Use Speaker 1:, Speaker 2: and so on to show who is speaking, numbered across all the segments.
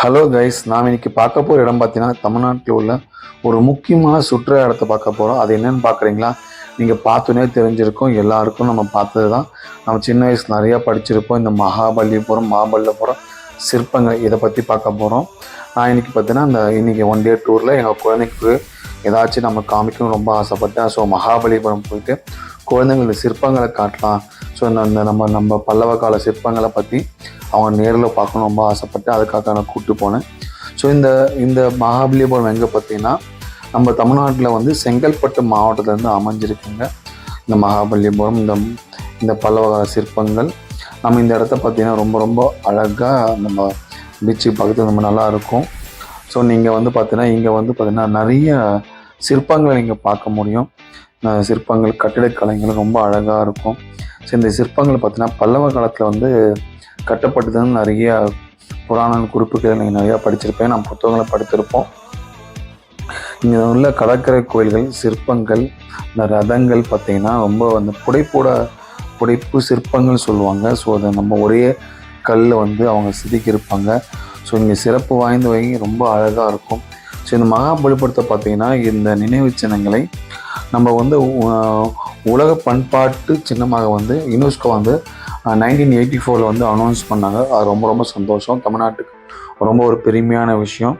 Speaker 1: Hello guys நாம் இன்னைக்கு பார்க்க போகிற இடம் பார்த்தீங்கன்னா தமிழ்நாட்டில் உள்ள ஒரு முக்கியமான சுற்றுலா இடத்த பார்க்க போகிறோம் அது என்னென்னு பார்க்குறீங்களா? நீங்கள் பார்த்தோன்னே தெரிஞ்சிருக்கும். எல்லாருக்கும் நம்ம பார்த்தது தான் நம்ம சின்ன வயசு நிறையா படிச்சிருப்போம். இந்த மகாபலிபுரம் மகாபலிபுரம் சிற்பங்கள் இதை பற்றி பார்க்க போகிறோம் நான் இன்னைக்கு பார்த்தீங்கன்னா இந்த இன்றைக்கி ஒன் டே டூரில் எங்கள் குழந்தைக்கு ஏதாச்சும் நம்ம காமிக்கணும்னு ரொம்ப ஆசைப்பட்டேன். ஸோ மகாபலிபுரம் போயிட்டு குழந்தைங்களுக்கு சிற்பங்களை காட்டலாம். ஸோ இந்த நம்ம நம்ம பல்லவ கால சிற்பங்களை பற்றி அவங்க நேரில் பார்க்கணும் ரொம்ப ஆசைப்பட்டு அதுக்காக நான் கூப்பிட்டு போனேன். ஸோ இந்த இந்த மகாபலிபுரம் எங்கே பார்த்தீங்கன்னா நம்ம தமிழ்நாட்டில் வந்து செங்கல்பட்டு மாவட்டத்துலேருந்து அமைஞ்சிருக்குங்க. இந்த மகாபலிபுரம் இந்த இந்த பல்லவ கால சிற்பங்கள். நம்ம இந்த இடத்த பார்த்தீங்கன்னா ரொம்ப ரொம்ப அழகாக நம்ம பீச்சு பக்கத்தில் ரொம்ப நல்லா இருக்கும். ஸோ நீங்கள் வந்து பார்த்தீங்கன்னா இங்கே வந்து பார்த்தீங்கன்னா நிறைய சிற்பங்களை நீங்கள் பார்க்க முடியும். சிற்பங்கள் கட்டிடக்கலைகள் ரொம்ப அழகாக இருக்கும். ஸோ இந்த சிற்பங்கள் பார்த்தீங்கன்னா பல்லவ காலத்தில் வந்து கட்டப்பட்டதுன்னு நிறைய புராண குறிப்புகள் நீங்கள் நிறையா படிச்சிருப்பேன் நம்ம புத்தகங்களை படித்திருப்போம். இங்கே உள்ள கடற்கரை கோயில்கள் சிற்பங்கள் இந்த ரதங்கள் பார்த்தீங்கன்னா ரொம்ப அந்த புடைப்போட புடைப்பு சிற்பங்கள் சொல்லுவாங்க. ஸோ அதை நம்ம ஒரே கல்ல வந்து அவங்க செதுக்கியிருப்பாங்க ஸோ இங்கே சிறப்பு வாய்ந்தவை ரொம்ப அழகாக இருக்கும். ஸோ இந்த மகாபலிபுரத்தை பார்த்தீங்கன்னா இந்த நினைவு சின்னங்களை நம்ம வந்து உலக பண்பாட்டு சின்னமாக வந்து யுனெஸ்கோ வந்து நைன்டீன் எயிட்டி ஃபோரில் வந்து அனௌன்ஸ் பண்ணாங்க. அது ரொம்ப ரொம்ப சந்தோஷம். தமிழ்நாட்டுக்கு ரொம்ப ஒரு பெருமையான விஷயம்.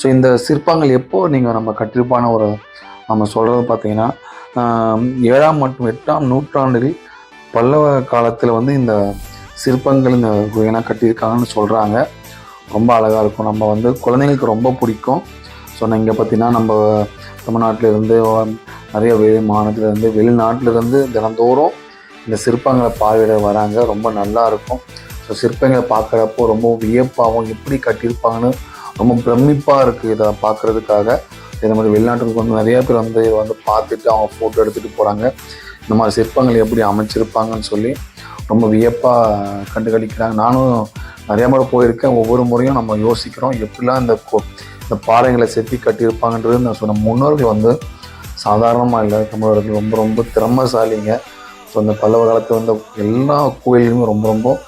Speaker 1: ஸோ இந்த சிற்பங்கள் எப்போ நீங்கள் நம்ம கட்டிருப்பான ஒரு நம்ம சொல்கிறது பார்த்தீங்கன்னா ஏழாம் மற்றும் எட்டாம் நூற்றாண்டில் பல்லவ காலத்தில் வந்து இந்த சிற்பங்கள் இந்த குகையெல்லாம் கட்டியிருக்காங்கன்னு சொல்கிறாங்க ரொம்ப அழகாக இருக்கும். நம்ம வந்து குழந்தைங்களுக்கு ரொம்ப பிடிக்கும். ஸோ இங்கே பார்த்தீங்கன்னா நம்ம தமிழ்நாட்டில் இருந்து நிறைய வெளி மாநிலத்திலேருந்து வெளிநாட்டிலேருந்து தினந்தோறும் இந்த சிற்பங்களை பார்வையிட வராங்க ரொம்ப நல்லா இருக்கும். ஸோ சிற்பங்களை பார்க்குறப்போ ரொம்ப வியப்பாகவும் எப்படி கட்டியிருப்பாங்கன்னு ரொம்ப பிரமிப்பாக இருக்குது இதை பார்க்குறதுக்காக. இதே மாதிரி வெளிநாட்டுக்கு வந்து நிறையா பேர் வந்து வந்து பார்த்துட்டு அவங்க ஃபோட்டோ எடுத்துகிட்டு போகிறாங்க இந்த மாதிரி சிற்பங்கள் எப்படி அமைச்சிருப்பாங்கன்னு சொல்லி ரொம்ப வியப்பாக கண்டுகளிக்கிறாங்க. நானும் நிறையா முறை போயிருக்கேன். ஒவ்வொரு முறையும் நம்ம யோசிக்கிறோம். எப்படிலாம் இந்த கோ- இந்த பாறைகளை செத்தி கட்டியிருப்பாங்கன்றது நான் சொன்ன முன்னோர்கள் வந்து சாதாரணமாக இல்லை. தமிழர்கள் ரொம்ப ரொம்ப திறமைசாலிங்க. ஸோ அந்த பல்லவ காலத்தில் வந்த எல்லா கோயிலுமே ரொம்ப ரொம்ப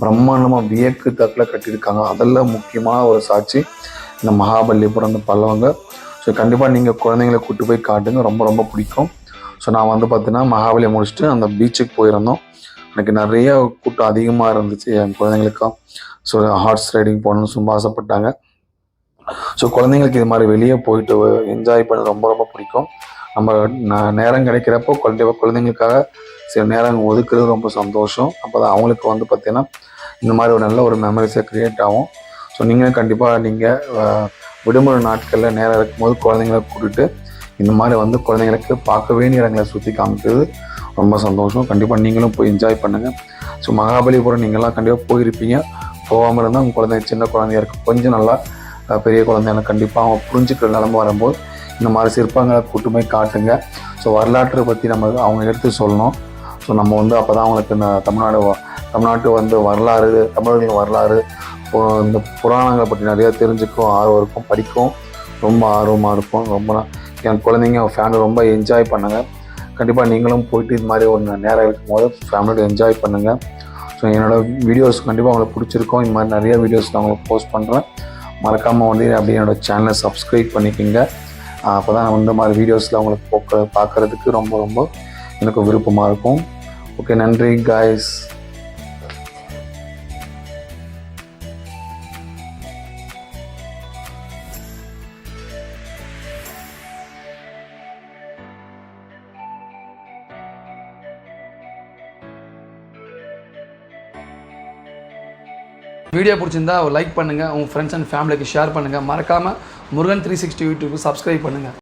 Speaker 1: பிரம்மாண்டமாக வியக்கு தக்கில் கட்டியிருக்காங்க. அதெல்லாம் முக்கியமான ஒரு சாட்சி இந்த மகாபலிபுரம் அந்த பல்லவங்க. ஸோ கண்டிப்பாக நீங்கள் குழந்தைங்களை கூட்டி போய் காட்டுங்க. ரொம்ப ரொம்ப பிடிக்கும். ஸோ நான் வந்து பார்த்தீங்கன்னா மகாபலியை முடிச்சுட்டு அந்த பீச்சுக்கு போயிருந்தோம். எனக்கு நிறைய கூட்டம் அதிகமாக இருந்துச்சு என் குழந்தைங்களுக்கும் ஸோ ஹார்ஸ் ரைடிங் போகணும்னு ரொம்ப ஆசைப்பட்டாங்க. ஸோ குழந்தைங்களுக்கு இது மாதிரி வெளியே போயிட்டு என்ஜாய் பண்ண ரொம்ப ரொம்ப பிடிக்கும். நம்ம ந- நேரம் கிடைக்கிறப்போ குழந்தை குழந்தைங்களுக்காக சில நேரம் ஒதுக்குறது ரொம்ப சந்தோஷம். அப்போ தான் அவங்களுக்கு வந்து பார்த்தீங்கன்னா இந்த மாதிரி ஒரு நல்ல ஒரு மெமரிஸை க்ரியேட் ஆகும். ஸோ நீங்களும் கண்டிப்பாக நீங்கள் விடுமுறை நாட்களில் நேரம் இருக்கும்போது குழந்தைங்களை கூட்டுட்டு இந்த மாதிரி வந்து குழந்தைங்களுக்கு பார்க்க வேண்டிய இடங்களை சுற்றி காமிக்கிறது ரொம்ப சந்தோஷம். கண்டிப்பாக நீங்களும் போய் என்ஜாய் பண்ணுங்கள் ஸோ மகாபலிபுரம் நீங்கள்லாம் கண்டிப்பாக போயிருப்பீங்க. போகாமல் இருந்தால் உங்கள் குழந்தைங்க சின்ன குழந்தையா இருக்குது கொஞ்சம் நல்லா பெரிய குழந்தைங்க கண்டிப்பாக அவங்க புரிஞ்சுக்கிற நிலம வரும்போது இந்த மாதிரி சிற்பங்களை கூட்டு போய் காட்டுங்க. ஸோ வரலாற்றை பற்றி நம்ம அவங்க எடுத்து சொல்லணும். ஸோ நம்ம வந்து அப்போ தான் அவங்களுக்கு இந்த தமிழ்நாடு வ- தமிழ்நாட்டு வந்து வரலாறு தமிழர்கள் வரலாறு இந்த புராணங்களை பற்றி நிறையா தெரிஞ்சுக்கும் ஆர்வம் இருக்கும் படிக்கும். ரொம்ப ஆர்வமாக இருக்கும். ரொம்ப என் குழந்தைங்க ஃபேமிலி ரொம்ப என்ஜாய் பண்ணுங்க. கண்டிப்பாக நீங்களும் போயிட்டு இது மாதிரி ஒரு நேரம் இருக்கும் போது ஃபேமிலியோட என்ஜாய் பண்ணுங்கள் ஸோ என்னோட வீடியோஸ் கண்டிப்பாக உங்களுக்கு பிடிச்சிருக்கும். இது மாதிரி நிறைய வீடியோஸ் நான் உங்களுக்கு போஸ்ட் பண்ணுறேன் மறக்காமல் வந்து அப்படியே என்னோட சேனலை சப்ஸ்கிரைப் பண்ணிக்கோங்க. அப்போ தான் இந்த மாதிரி வீடியோஸில் உங்களுக்கு போக்க பார்க்குறதுக்கு ரொம்ப ரொம்ப எனக்கு விருப்பமாக இருக்கும். ஓகே நன்றி காய்ஸ்
Speaker 2: வீடியோ பிடிச்சிருந்தா லைக் பண்ணுங்கள் உங்கள் ஃப்ரெண்ட்ஸ் அண்ட் ஃபேமிலிக்கு ஷேர் பண்ணுங்கள் மறக்காமல் Murugan three sixty YouTube subscribe பண்ணுங்கள்